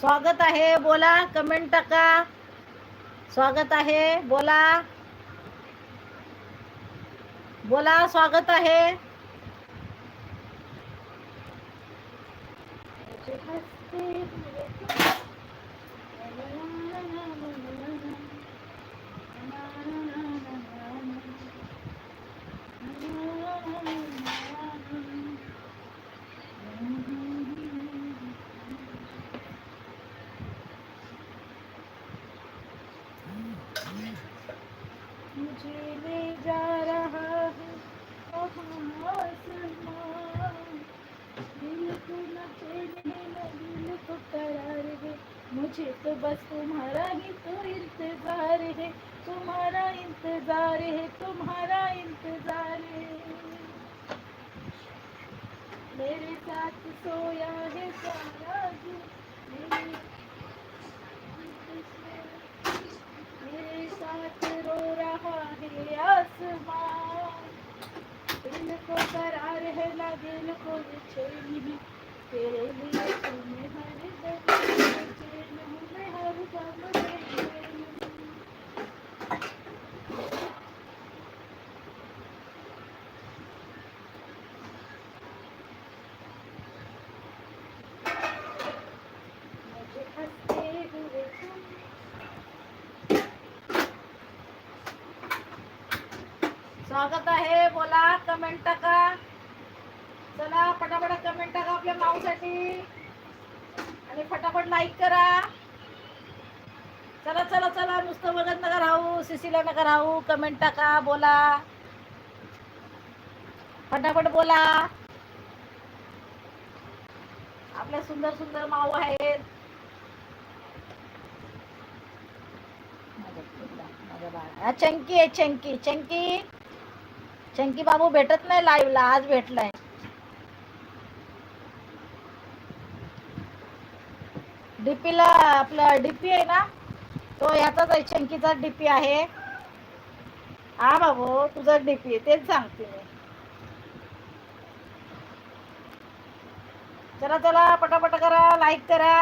स्वागत आहे बोला कमेंट टाका. स्वागत आहे बोला. बोला स्वागत आहे. ले जा रहा है। दिल को न दिल को करार है। मुझे तो बस तुम्हारा ही तो इंतज़ार है। तुम्हारा इंतज़ार है, तुम्हारा इंतज़ार है। मेरे साथ सोया पहला चैन तेरे लिए हर चैन हर दम स्वागत है बोला कमेंट का चला फटाफट कमेंट टाका आपल्या माऊसाठी आणि फटाफट लाईक करा. चला चला चला नुसतं बघत नका राहू सिसीला नका राहू. कमेंट टाका बोला. फटाफट बोला. आपल्या सुंदर सुंदर माऊ आहेत. चंकी आहे चंकी चंकी. चंकी बाबू भेटत नाही लाईव्हला आज भेटलाय. डीपीला आपला डीपी आहे ना तो याचाच आहे शंकीचा डीपी आहे. हा बाबू तुझा डीपी आहे तेच सांगते मी. चला चला पटापट करा लाईक करा.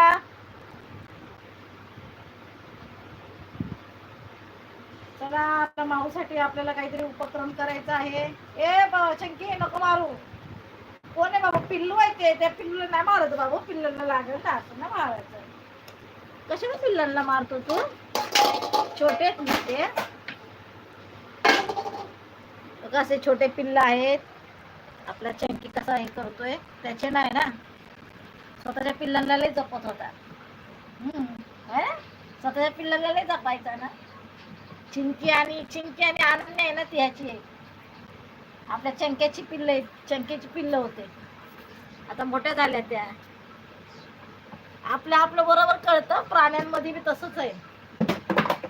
चला आपल्या माऊसाठी आपल्याला काहीतरी उपक्रम करायचा आहे. ए शंकी नको मारू. कोण आहे बाबा पिल्लू आहे ते. त्या पिल्लूला नाही मारत बाबा. पिल्लांना लागेल का असं नाही मारायचं. कशाला पिल्लांना मारतो तू? छोटे आहेत ना ते. कसे छोटे पिल्ल आहेत. आपला चंकी कसा हे करतोय त्याचे नाही ना. स्वतःच्या पिल्लांना लय जपत होता. हम्म. है? स्वतःच्या पिल्लांना लय जपायचा ना. चिंकी आणि चिंकी आणि आनंद आहे ना ती ह्याची आपल्या चंक्याची पिल्ल चंक्याची पिल्ल होते. आता मोठ्या झाल्या त्या. आपल्या आपलं बरोबर कळतं. प्राण्यांमध्ये बी तसंच आहे.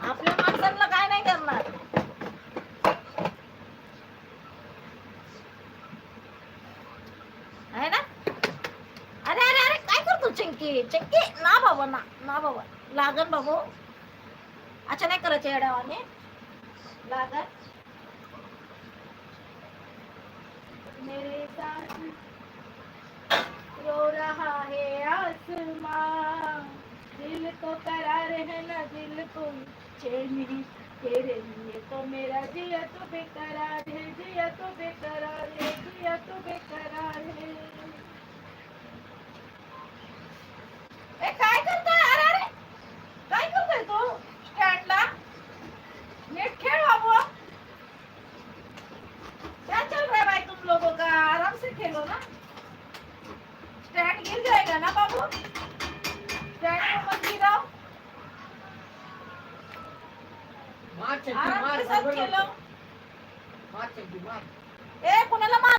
आपल्या माणसांना काय नाही करणार. आहे ना? अरे अरे अरे काय करतो चंकी? चंकी ना बाबा ना ना बाबा. लागन बाबू. अच्छा नाही करायचं येड्यावाने. लागन. करार है ना दिल को चैन तेरे लिए तो मेरा जिया तो बेकरार है जिया तो बेकरार है जिया तो बेकरार है क्या चल रहा है भाई तुम लोगों का? आराम से खेलो ना। स्टैंड गिर जाएगा ना बाबू? मार चंकी आराम मार के साथ बरोबर खेलो मार चंकी मार. ए कुणाला मार